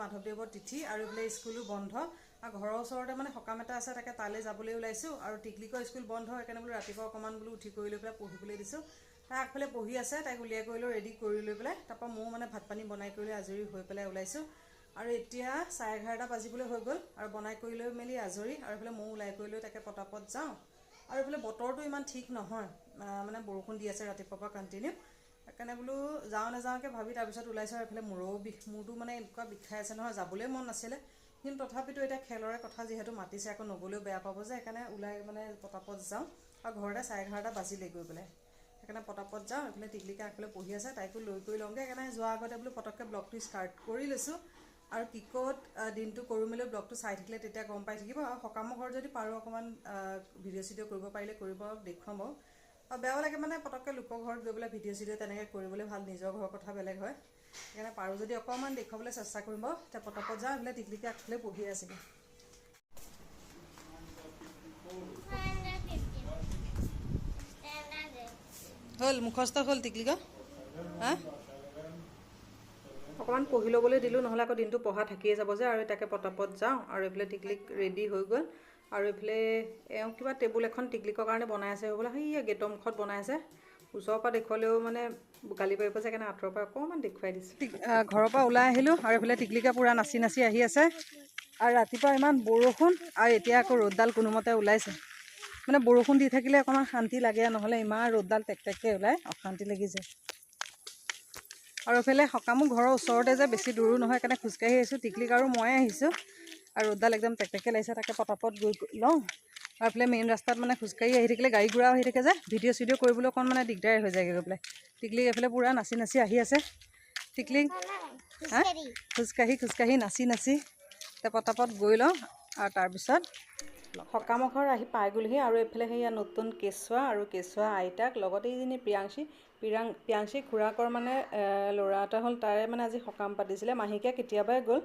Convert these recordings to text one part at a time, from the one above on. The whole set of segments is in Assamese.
মাধৱদেৱৰ তিথি আৰু এইফালে স্কুলো বন্ধ। আৰু ঘৰৰ ওচৰতে মানে সকাম এটা আছে তাকে তালৈ যাবলৈ ওলাইছোঁ। আৰু টিকলিকৰ স্কুল বন্ধ সেইকাৰণে বোলো ৰাতিপুৱা অকণমান বোলো উঠি কৰি লৈ পেলাই পঢ়িবলৈ দিছোঁ। তাই আগফালে পঢ়ি আছে তাইক উলিয়াই কৰি লৈ ৰেডি কৰি লৈ পেলাই তাৰপৰা ময়ো মানে ভাত পানী বনাই কৰি লৈ আজৰি হৈ পেলাই ওলাইছোঁ। আৰু এতিয়া চাৰে এঘাৰটা বাজিবলৈ হৈ গ'ল আৰু বনাই কৰি লৈ মেলি আজৰি। আৰু এইফালে ময়ো ওলাই কৰি লৈ তাকে পটাপট যাওঁ। আৰু এইফালে বতৰটো ইমান ঠিক নহয় মানে বৰষুণ দি আছে ৰাতিপুৱাৰ পৰা কণ্টিনিউ সেইকাৰণে বোলো যাওঁ নাযাওঁকৈ ভাবি তাৰপিছত ওলাইছোঁ আৰু এইফালে মূৰৰো বিষ মূৰটো মানে এনেকুৱা বিষাই আছে নহয় যাবলৈ মন নাছিলে। কিন্তু তথাপিতো এতিয়া খেলৰে কথা যিহেতু মাতিছে আকৌ নগ'লেও বেয়া পাব যে সেইকাৰণে ওলাই মানে পটাপট যাওঁ। আৰু ঘৰতে চাৰে এঘাৰটা বাজিলে গৈ পেলাই। সেইকাৰণে পটাপট যাওঁ এইফালে টিকলিকে আগফালে পঢ়ি আছে তাইকো লৈ কৰি লওঁগৈ। সেইকাৰণে যোৱাৰ আগতে বোলো পটককৈ ব্লগটো ষ্টাৰ্ট কৰি লৈছোঁ। আৰু কিকত আহ, দিনটো কৰি মেলি ব্লগটো চাই থাকিলে তেতিয়া গম পাই থাকিব। আৰু সকামৰ ঘৰত যদি পাৰোঁ অকণমান ভিডিঅ' চিডিঅ' কৰিব পাৰিলে কৰিব দেখুৱাম বাৰু। আৰু বেয়াও লাগে মানে পটককৈ লোকৰ ঘৰত গৈ পেলাই ভিডিঅ' চিডিঅ' তেনেকৈ কৰিবলৈ ভাল নিজৰ ঘৰৰ কথা বেলেগ হয়। সেইকাৰণে পাৰোঁ যদি অকণমান দেখুৱাবলৈ চেষ্টা কৰিম বাৰু। এতিয়া পটকত যাওঁ এইফালে টিকলিকে আগফালে পঢ়ি আছিলে হ'ল মুখস্থ হ'ল টিকলিক অকণমান পঢ়ি ল'বলৈ দিলোঁ নহ'লে আকৌ দিনটো পঢ়া থাকিয়ে যাব যে আৰু তাকে পটাপট যাওঁ আৰু এইফালে টিকলিক ৰেডি হৈ গ'ল। আৰু এইফালে এওঁ কিবা টেবুল এখন টিকলিকৰ কাৰণে বনাই আছে হ'বলা সেই গেটৰ মুখত বনাই আছে। ওচৰৰ পৰা দেখুৱালেও মানে গালি পাৰিব যে সেইকাৰণে আঁতৰৰ পৰা অকণমান দেখুৱাই দিছোঁ। ঘৰৰ পৰা ওলাই আহিলোঁ আৰু এইফালে টিকলিকা পূৰা নাচি নাচি আহি আছে। আৰু ৰাতিপুৱা ইমান বৰষুণ আৰু এতিয়া আকৌ ৰ'দডাল কোনোমতে ওলাইছে। মানে বৰষুণ দি থাকিলে অকণমান শান্তি লাগে নহ'লে ইমান ৰ'দডাল টেক টেককৈ অশান্তি লাগি যায়। আৰু এইফালে সকামো ঘৰৰ ওচৰতে যে বেছি দূৰো নহয় সেইকাৰণে খোজকাঢ়ি আহিছোঁ। টিকলিক আৰু ময়ে আহিছোঁ। আৰু ৰ'দডাল একদম টেকটেকে লাগিছে তাকে পটাপট গৈ লওঁ। আৰু এইফালে মেইন ৰাস্তাত মানে খোজকাঢ়ি আহি থাকিলে গাড়ী ঘোঁৰাও আহি থাকে যে ভিডিঅ' চিডিঅ' কৰিবলৈ অকণ মানে দিগদাৰ হৈ যায়গৈ গৈ পেলাই। টিকলিক এইফালে পূৰা নাচি নাচি আহি আছে। টিকলিক হা? খোজকাঢ়ি খোজকাঢ়ি নাচি নাচি পটাপট গৈ লওঁ। আৰু তাৰপিছত সকামৰ ঘৰ আহি পাই গ'লোহি আৰু এইফালে সেয়া নতুন কেঁচুৱা আৰু কেঁচুৱা আইতাক লগতে এইজনী প্ৰিয়াংশী। প্ৰিয়াং প্ৰিয়াংশী খুৰাকৰ মানে ল'ৰা এটা হ'ল তাৰে মানে আজি সকাম পাতিছিলে। মাহেকীয়া কেতিয়াবাই গ'ল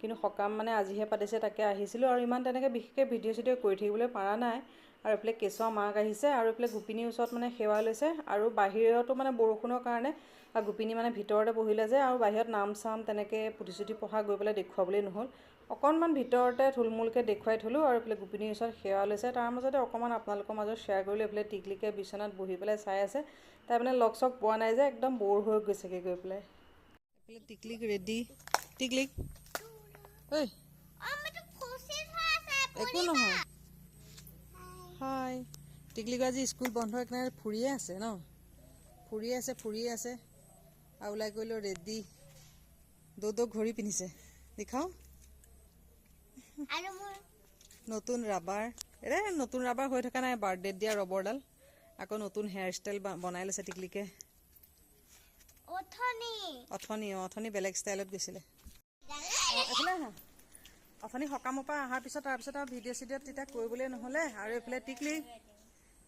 কিন্তু সকাম মানে আজিহে পাতিছে তাকে আহিছিলোঁ আৰু ইমান তেনেকৈ বিশেষকৈ ভিডিঅ' চিডিঅ' কৰি থাকিবলৈ পৰা নাই। আৰু এইফালে কেঁচুৱা মাক আহিছে আৰু এইফালে গোপিনীৰ ওচৰত মানে সেৱা লৈছে। আৰু বাহিৰতো মানে বৰষুণৰ কাৰণে গোপিনী মানে ভিতৰতে বহিলে যে আৰু বাহিৰত নাম চাম তেনেকৈ পুথি চুথি পঢ়া গৈ পেলাই দেখুৱাবলৈ নহ'ল। অকণমান ভিতৰতে থুলমূলকৈ দেখুৱাই থ'লোঁ আৰু এইফালে গোপিনীৰ ওচৰত সেৱা লৈছে। তাৰ মাজতে অকণমান আপোনালোকৰ মাজত শ্বেয়াৰ কৰিলোঁ এইফালে টিকলিকে বিচনাত বহি পেলাই চাই আছে। তাই মানে লগ চগ পোৱা নাই যে একদম ব'ৰ হৈ গৈছেগৈ গৈ পেলাই। এইফালে টিকলিক ৰেডি টিকলিক। ঐ একো নহয়। হয় টিকলিক আজি স্কুল বন্ধ সেইকাৰণে ফুৰিয়ে আছে ন? ফুৰিয়ে আছে ফুৰিয়ে আছে। আৰু ওলাই কৰিলোঁ ৰেডি দৌ দৌ ঘড়ী পিন্ধিছে। দেখাওঁ। নতুন ৰাবাৰ এৰে নতুন ৰাবাৰ হৈ থকা নাই বাৰ্থডেত দিয়া ৰবৰডাল আকৌ নতুন হেয়াৰ ষ্টাইল বনাই লৈছে টিকলিকে। অথনি। অঁ অথনি বেলেগ ষ্টাইলত গৈছিলে। অঁ, এইফালে আহা। অথনি সকামৰ পৰা অহাৰ পিছত তাৰপিছত আৰু ভিডিঅ' চিডিঅ' তেতিয়া কৰিবলৈ নহ'লে। আৰু এইফালে টিকলিক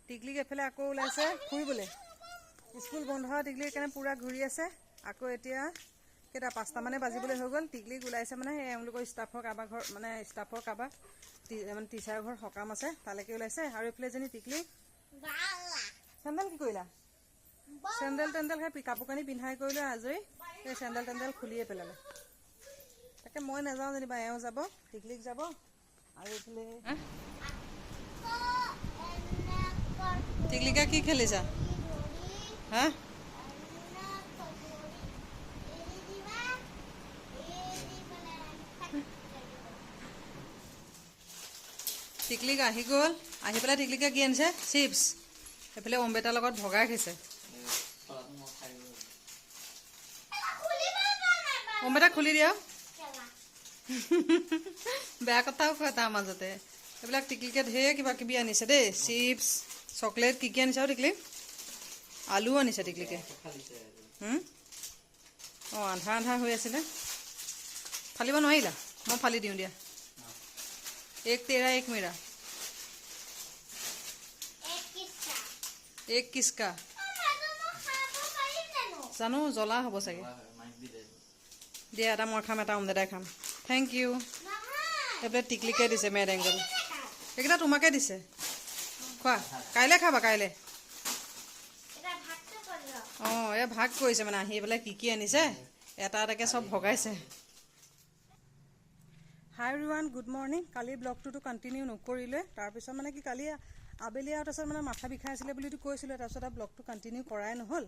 টিকলিক এইফালে আকৌ ওলাইছে ফুৰিবলৈ। স্কুল বন্ধ হোৱা টিকলিক সেইকাৰণে পূৰা ঘূৰি আছে। আকৌ এতিয়া কেইটা পাঁচটামানে বাজিবলৈ হৈ গ'ল টিকলিক ওলাইছে মানে সেই এওঁলোকৰ ষ্টাফৰ কাৰোবাৰ ঘৰ মানে ষ্টাফৰ কাৰোবাৰ মানে টিচাৰৰ ঘৰ সকাম আছে তালৈকে ওলাইছে। আৰু এইফালে এজনী টিকলিক চেণ্ডেল কি কৰিলা? চেণ্ডেল টেণ্ডেল সেই কাপোৰ কানি পিন্ধাই কৰি লৈ আজৰি সেই চেণ্ডেল টেণ্ডেল খুলিয়ে পেলালে। তাকে মই নাযাওঁ যেনিবা এওঁ যাব টিকলিক যাব আৰু এইফালে টিকলিকা কি খেলিছা? হা? টিকলিক আহি গ'ল। আহি পেলাই টিকলিকা কি আনিছে? চিপছ। এইফালে অম্বেটাৰ লগত ভগাই খাইছে। অম্বেটা খুলি দিয়া বেয়া কথাও কয় তাৰ মাজতে। এইবিলাক টিকলিকে ঢেৰ কিবা কিবি আনিছে দেই। চিপছ চকলেট কি কি আনিছে আৰু টিকলি? আলু আনিছে টিকলিকে? অঁ আন্ধাৰ আন্ধাৰ হৈ আছিলে। ফালিব নোৱাৰিলা? মই ফালি দিওঁ দিয়া। এক তেৰা এক মেৰা। এক কিচকা? জানো জ্বলা হ'ব চাগে। দিয়া এটা মই খাম এটা অমলেটাই খাম। থেংক ইউ এইফালে টিকলিকে দিছে মেড এংগল এইকেইটা তোমাকে দিছে। খোৱা কাইলৈ খাবা কাইলৈ। অঁ এই ভাগ কৰিছে মানে আহি পেলাই কি কি আনিছে এটা এটাকৈ চব ভগাইছে। হাই ৰুৱান গুড মৰ্ণিং কালি ব্লগটোতো কণ্টিনিউ নকৰিলে তাৰপিছত মানে কি কালি আবেলি আৰু তাৰপিছত মানে মাথা বিষাই আছিলে বুলিতো কৈছিলোঁ তাৰপিছত আৰু ব্লগটো কণ্টিনিউ কৰাই নহ'ল।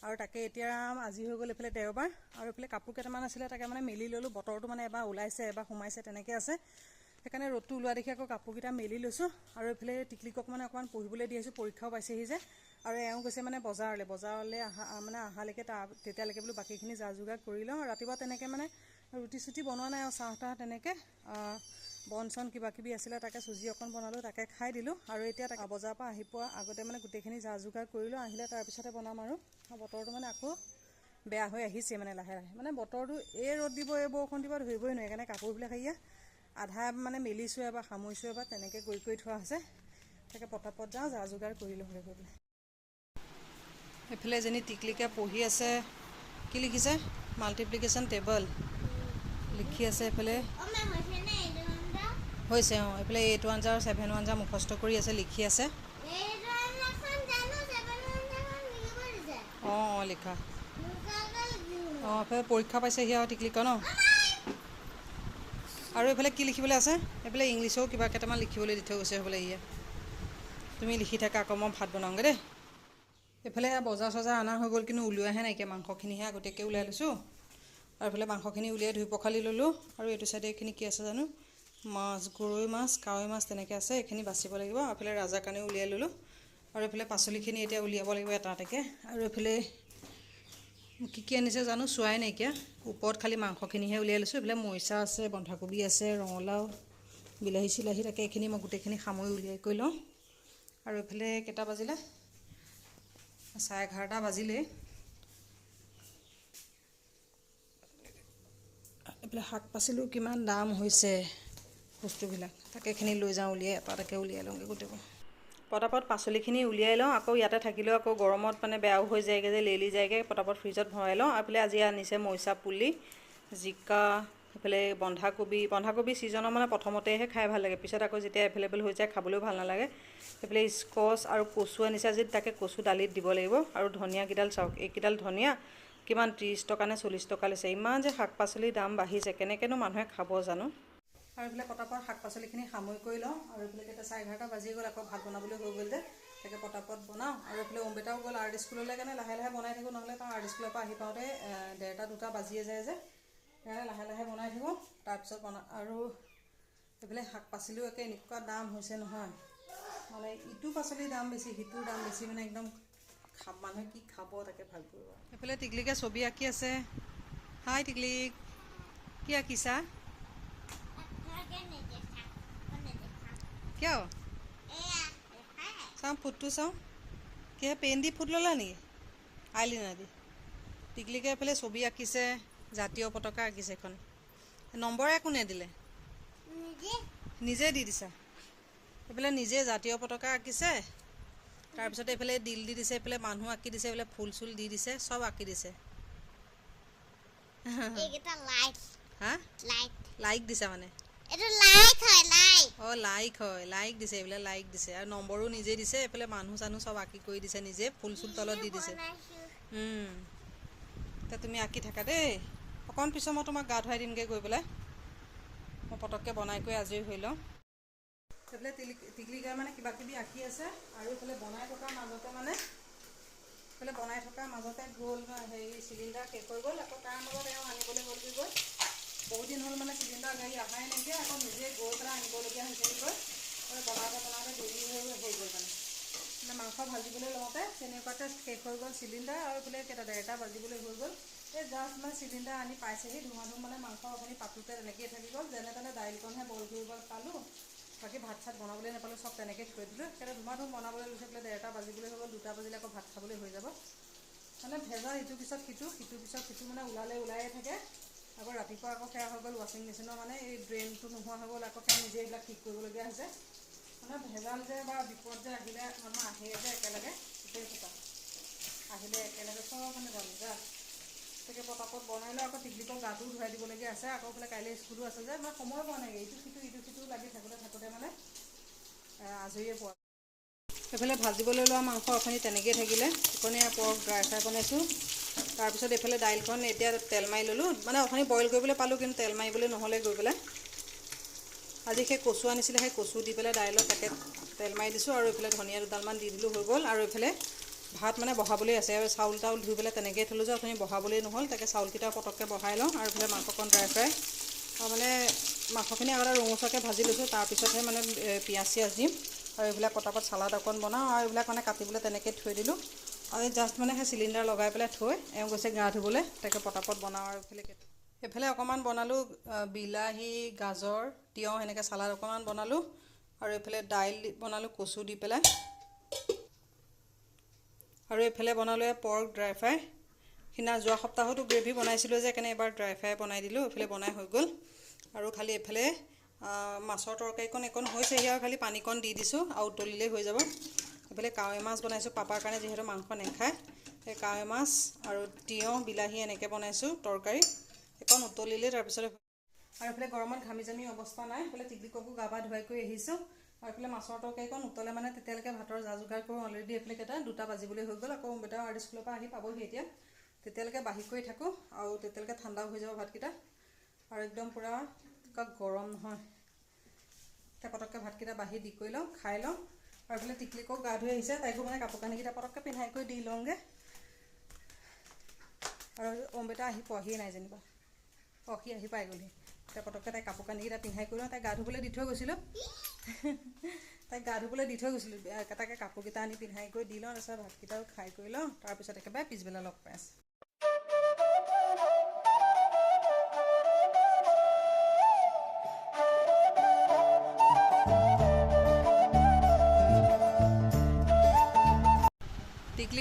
আৰু তাকে এতিয়া আজি হৈ গ'ল এইফালে দেওবাৰ আৰু এইফালে কাপোৰ কেইটামান আছিলে তাকে মানে মেলি ল'লোঁ বতৰটো মানে এবাৰ ওলাইছে এবাৰ সোমাইছে তেনেকৈ আছে। সেইকাৰণে ৰ'দটো ওলোৱা দেখি আকৌ কাপোৰকেইটা মেলি লৈছোঁ। আৰু এইফালে টিকলিকক মানে অকণমান পঢ়িবলৈ দি আহিছোঁ পৰীক্ষাও পাইছেহি যে। আৰু এওঁ গৈছে মানে বজাৰলৈ বজাৰলৈ অহা মানে অহালৈকে তাৰ তেতিয়ালৈকে বোলো বাকীখিনি যা যোগাৰ কৰি লওঁ। ৰাতিপুৱা তেনেকৈ মানে ৰুটি চুটি বনোৱা নাই আৰু চাহ তাহ তেনেকৈ বন চন কিবা কিবি আছিলে তাকে চুজি অকণ বনালোঁ তাকে খাই দিলোঁ। আৰু এতিয়া তাকে বজাৰৰ পৰা আহি পোৱা আগতে মানে গোটেইখিনি যা যোগাৰ কৰিলোঁ আহিলে তাৰপিছতে বনাম আৰু। বতৰটো মানে আকৌ বেয়া হৈ আহিছে মানে লাহে লাহে। মানে বতৰটো এই ৰ'দ দিব এই বৰষুণ দিব ধৰিবই নোৱাৰে। সেইকাৰণে কাপোৰবিলাক সেয়া আধা মানে মেলিছোঁ এবাৰ সামৰিছোঁ এবাৰ তেনেকৈ কৰি কৰি থোৱা হৈছে। তাকে পটাপট যাওঁ যা যোগাৰ কৰি লওঁ গৈ পেলাই। এইফালে এজনী টিকলিকে পঢ়ি আছে। কি লিখিছে? Multiplication table. লিখি আছে এইফালে। হৈছে অঁ এইফালে এইট ওৱান জাৰ ছেভেন ওৱান জাৰ মুখস্থ কৰি আছে লিখি আছে। অঁ অঁ লিখা। অঁ এইফালে পৰীক্ষা পাইছেহি আৰু টিকলিকৰ ন? আৰু এইফালে কি লিখিবলৈ আছে? এইফালে ইংলিছৰো কিবা কেইটামান লিখিবলৈ দি থৈ গৈছে হ'বলৈ ইয়ে। তুমি লিখি থাকা আকৌ মই ভাত বনাওঁগৈ দেই। এইফালে বজাৰ চজাৰ অনা হৈ গ'ল কিন্তু উলিওৱাহে নাইকিয়া। মাংসখিনিহে আগতীয়াকৈ উলিয়াই লৈছোঁ। আৰু এইফালে মাংসখিনি উলিয়াই ধুই পখালি ল'লোঁ। আৰু এইটো চাইডে এইখিনি কি আছে জানো? মাছ গৰৈ মাছ কাৱৈ মাছ তেনেকৈ আছে এইখিনি বাচিব লাগিব। এইফালে ৰাজাৰ কাৰণেও উলিয়াই ল'লোঁ। আৰু এইফালে পাচলিখিনি এতিয়া উলিয়াব লাগিব এটা এটাকৈ আৰু এইফালে কি কি আনিছে জানো চোৱাই নাইকিয়া। ওপৰত খালি মাংসখিনিহে উলিয়াই লৈছোঁ। এইফালে মৰিচা আছে বন্ধাকবি আছে ৰঙালাও বিলাহী চিলাহী তাকে এইখিনি মই গোটেইখিনি সামৰি উলিয়াই কৰি লওঁ। আৰু এইফালে কেইটা বাজিলে? চাৰে এঘাৰটা বাজিলেই। এইফালে শাক পাচলিও কিমান দাম হৈছে। বস্তুবিলাক। তাকে এইখিনি লৈ যাওঁ উলিয়াই এটা এটাকৈ উলিয়াই লওঁগৈ গোটেইবোৰ। পটাপট পাচলিখিনি উলিয়াই লওঁ আকৌ ইয়াতে থাকিলেও আকৌ গৰমত মানে বেয়াও হৈ যায়গৈ যে লেলি যায়গৈ পটাপট ফ্ৰিজত ভৰাই লওঁ। এইফালে আজি আনিছে মৰিচা পুলি জিকা এইফালে বন্ধাকবি। বন্ধাকবি ছিজনৰ মানে প্ৰথমতেহে খাই ভাল লাগে। পিছত আকৌ যেতিয়া এভেইলেবল হৈ যায় খাবলৈও ভাল নালাগে। এইফালে স্কচ আৰু কচু আনিছে আজি তাকে কচু দালিত দিব লাগিব। আৰু ধনিয়াকেইডাল চাওক এইকেইডাল ধনিয়া কিমান ত্ৰিছ টকা নে চল্লিছ টকা লৈছে। ইমান যে শাক পাচলিৰ দাম বাঢ়িছে কেনেকৈনো মানুহে খাব জানো? আৰু এইফালে পটাপট শাক পাচলিখিনি সামৰি কৰি লওঁ আৰু এইফালে কেতিয়া চাৰে এঘাৰটা বাজি গ'ল আকৌ ভাত বনাবলৈ হৈ গ'ল যে তাকে পটাপট বনাওঁ। আৰু এইফালে অম্বিতাও গ'ল আৰ্ট স্কুললৈ কাৰণে লাহে লাহে বনাই থাকোঁ নহ'লে তাৰ আৰ্ট স্কুলৰ পৰা আহি পাওঁতে ডেৰটা দুটা বাজিয়ে যায় যে সেইকাৰণে লাহে লাহে বনাই থাকোঁ। তাৰপিছত বনা আৰু এইফালে শাক পাচলিও একে এনেকুৱা দাম হৈছে নহয়। মানে ইটো পাচলিৰ দাম বেছি সিটোৰ দাম বেছি মানে একদম খা মানুহে কি খাব তাকে ভাল কৰিব এইফালে টিকলিকে ছবি আঁকি আছে। হাই টিকলিক কি আঁকিছা? কিয় চাওঁ ফুটটো চাওঁ কিহে পেন দি ফুট ল'লা নেকি আইলিনাৰ দি টিকলিকে এইফালে ছবি আঁকিছে জাতীয় পতাকা আঁকিছে এখন নম্বৰে কোনে দিলে নিজে দি দিছা এইফালে নিজে জাতীয় পতাকা আঁকিছে তাৰপিছত এইফালে দিল দি দিছে এইফালে মানুহ আঁকি দিছে এইফালে ফুল চুল দি দিছে চব আঁকি দিছে লাইক দিছা মানে অঁ লাইক হয় লাইক দিছে এইফালে লাইক দিছে। আৰু নম্বৰো নিজে দিছে এইফালে মানুহ চানুহ চব আঁকি কৰি দিছে নিজে ফুল চুল তলত দি দিছে। এতিয়া তুমি আঁকি থাকা দেই। অকণ পিছত মই তোমাক গা ধুৱাই দিমগৈ গৈ পেলাই। মই পটককৈ বনাই কৰি আজৰি হৈ লওঁ। সেইফালে টিকলিকাই মানে কিবা কিবি আঁকি আছে। আৰু এইফালে বনাই থকাৰ মাজতে মানে এইফালে বনাই থকাৰ মাজতে গ'ল হেৰি চিলিণ্ডাৰ শেষ হৈ গ'ল। আকৌ তাৰ মাজত এওঁ আনিবলৈ গ'লগৈ গৈ বহুত দিন হ'ল মানে চিলিণ্ডাৰ গাড়ী অহাই নাইকিয়া আকৌ নিজে গৈ পেলাই আনিবলগীয়া হৈছিল গৈ আৰু বনাওঁতে বনাওঁতে দেৰি হৈ হৈ গ'ল মানে। মানে মাংস ভাজিবলৈ লওঁতে তেনেকুৱাতে শেষ হৈ গ'ল চিলিণ্ডাৰ আৰু এইফালে কেইটা ডেৰটা বাজিবলৈ হৈ গ'ল। এই জাষ্ট মানে চিলিণ্ডাৰ আনি পাইছেহি ধুমা ধুম মানে মাংস আপুনি পাতোতে তেনেকৈয়ে থাকি গ'ল। যেনে তেনে দাইলকণহে বইল কৰিব পালোঁ। বাকী ভাত চাত বনাবলৈ নাপালোঁ চব তেনেকৈ থৈ দিলোঁ। সেইকাৰণে ধুমা ধুম বনাবলৈ লৈছে বোলে ডেৰটা বাজিবলৈ হৈ গ'ল দুটা বাজিলে আকৌ ভাত খাবলৈ হৈ যাব। মানে ভেজা ইটোৰ পিছত সিটো সিটোৰ পিছত সিটো মানে ওলালে ওলায়ে থাকে। আকৌ ৰাতিপুৱা আকৌ সেয়া হৈ গ'ল ৱাশ্বিং মেচিনৰ মানে এই ড্ৰেইনটো নোহোৱা হৈ গ'ল আকৌ সেয়া নিজে এইবিলাক ঠিক কৰিবলগীয়া হৈছে। মানে ভেজাল যে বা বিপদ যে আহিলে মানুহ আহে যে একেলগে গোটেই সোপা। আহিলে একেলগে চব মানে জঞ্জাল তাকে পটাপট বনাই লৈ আকৌ টিকলিকৰ গাটো ধুৱাই দিবলগীয়া আছে আকৌ বোলে কাইলৈ স্কুলো আছে যে মানে সময় পোৱা নাই ইটো সিটো ইটো সিটো লাগি থাকোঁতে থাকোঁতে মানে আজৰিয়ে পোৱা। এইফালে ভাজিবলৈ লোৱা মাংস অথনি তেনেকৈয়ে থাকিলে অকণি পৰক ড্ৰাই ফ্ৰাই বনাইছোঁ। তাৰপিছত এইফালে দাইলখন এতিয়া তেল মাৰি ল'লোঁ। মানে অথনি বইল কৰিবলৈ পালোঁ কিন্তু তেল মাৰিবলৈ নহ'লে গৈ পেলাই। আজি সেই কচু আনিছিলে সেই কচু দি পেলাই দাইলত তাকে তেল মাৰি দিছোঁ আৰু এইফালে ধনিয়া দুডালমান দি দিলোঁ হৈ গ'ল। আৰু এইফালে ভাত মানে বহাবলৈ আছে আৰু চাউল তাউল ধুই পেলাই তেনেকৈয়ে থ'লোঁ যে অথনি বহাবলৈ নহ'ল তাকে চাউলকেইটা পটককৈ বহাই লওঁ। আৰু এইফালে মাংসকণ ড্ৰাই ফ্ৰাই আৰু মানে মাংসখিনি আগতে ৰঙচুৱাকৈ ভাজি লৈছোঁ তাৰপিছতহে মানে পিঁয়াজ চিয়াজ দিম। আৰু এইবিলাক পটাপট চালাড অকণ বনাওঁ আৰু এইবিলাক মানে কাটিবলৈ তেনেকৈ থৈ দিলোঁ। আৰু জাষ্ট মানে সেই চিলিণ্ডাৰ লগাই পেলাই থৈ এওঁ গৈছে গা ধুবলৈ তাকে পটাপট বনাওঁ আৰু এইফালে এইফালে অকণমান বনালোঁ বিলাহী গাজৰ তিয়ঁহ সেনেকৈ চালাড অকণমান বনালোঁ আৰু এইফালে দাইল বনালোঁ কচু দি পেলাই। আৰু এইফালে বনালোঁ পৰ্ক ড্ৰাই ফ্ৰাই। সিদিনা যোৱা সপ্তাহতো গ্ৰেভি বনাইছিলোঁ যে সেইকাৰণে এবাৰ ড্ৰাই ফ্ৰাই বনাই দিলোঁ এইফালে বনাই হৈ গ'ল। আৰু খালি এইফালে মাছৰ তৰকাৰীকণ একণ হৈছেহি আৰু খালি পানীকণ দি দিছোঁ আৰু উতলিলেই হৈ যাব। এইফালে কাৱৈ মাছ বনাইছোঁ পাপাৰ কাৰণে যিহেতু মাংস নাখায় সেই কাৱৈ মাছ আৰু তিয়ঁহ বিলাহী এনেকৈ বনাইছোঁ তৰকাৰী একণ উতলিলে তাৰপিছত আৰু এইফালে গৰমত ঘামি জামি অৱস্থা নাই এইফালে টিকলিককো গা পা ধুৱাই কৰি আহিছোঁ আৰু এইফালে মাছৰ তৰকাৰীকণ উতলে মানে তেতিয়ালৈকে ভাতৰ যা যোগাৰ কৰোঁ অলৰেডি এইফালে কেইটা দুটা বাজিবলৈ হৈ গ'ল আকৌ বেটা আৰ্ট স্কুলৰ পৰা আহি পাবহি এতিয়া তেতিয়ালৈকে বাঢ়ি কৰি থাকোঁ আৰু তেতিয়ালৈকে ঠাণ্ডাও হৈ যাব ভাতকেইটা আৰু একদম পূৰা গৰম নহয়। এতিয়া পটককৈ ভাতকেইটা বাঢ়ি দি কৰি লওঁ খাই লওঁ। আৰু এইফালে টিকলিকক গা ধুই আহিছে তাইকো মানে কাপোৰ কানিকেইটা পটককৈ পিন্ধাই কৰি দি লওঁগৈ। আৰু অম্বিতা আহি পোৱাহিয়ে নাই যেনিবা। সি আহি পাই গ'লহি এতিয়া পটককৈ তাই কাপোৰ কানিকেইটা পিন্ধাই কৰি লওঁ তাই গা ধুবলৈ দি থৈ গৈছিলোঁ। তাইক গা ধুবলৈ দি থৈ গৈছিলোঁ। তাকে কাপোৰকেইটা আনি পিন্ধাই কৰি দি লওঁ তাৰপিছত ভাতকেইটাও খাই কৰি লওঁ তাৰপিছত একেবাৰে পিছবেলা লগ পাই আছোঁ।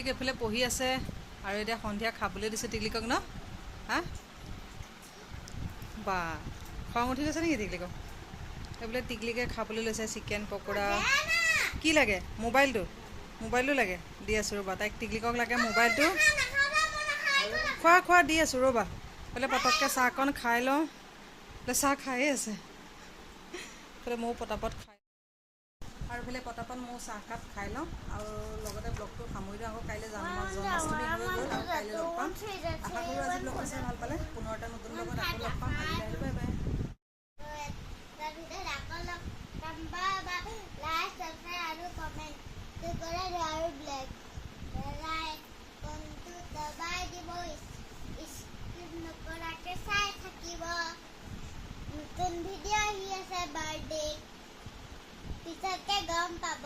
টিকলিক এইফালে পঢ়ি আছে আৰু এতিয়া সন্ধিয়া খাবলৈ দিছে টিকলিকক ন? হা? বা, খং উঠি গৈছে নেকি টিকলিকক? এইবোলে টিকলিকে খাবলৈ লৈছে চিকেন, পকোৰা। কি লাগে? মোবাইলটো? মোবাইলটো লাগে? দি আছোঁ ৰ'বা। তাইক টিকলিকক লাগে মোবাইলটো। খোৱা খোৱা, দি আছোঁ ৰ'বা। বোলে পটককৈ চাহকণ খাই লওঁ। বোলে চাহ খায়ে আছে। বোলে ময়ো পটাপট খাই আৰু বোলে পটাপট ময়ো চাহকাপ খাই লওঁ আৰু লগতে ব্লগটো সামৰি দিওঁ আকৌ কাইলৈ যাম জন্মাষ্টমী হৈ গ'ল আৰু কাইলৈ লগ পাম। আশা কৰোঁ আজি ব্লগটো চাই ভালো পালে। পুনৰ এটা নতুন লগত আকৌ লগ পাম। আজিলৈ বাই নকৰাকৈ চাই থাকিব। নতুন ভিডিঅ' আহি আছে বাৰ্থডে। পিছতকৈ গম পাব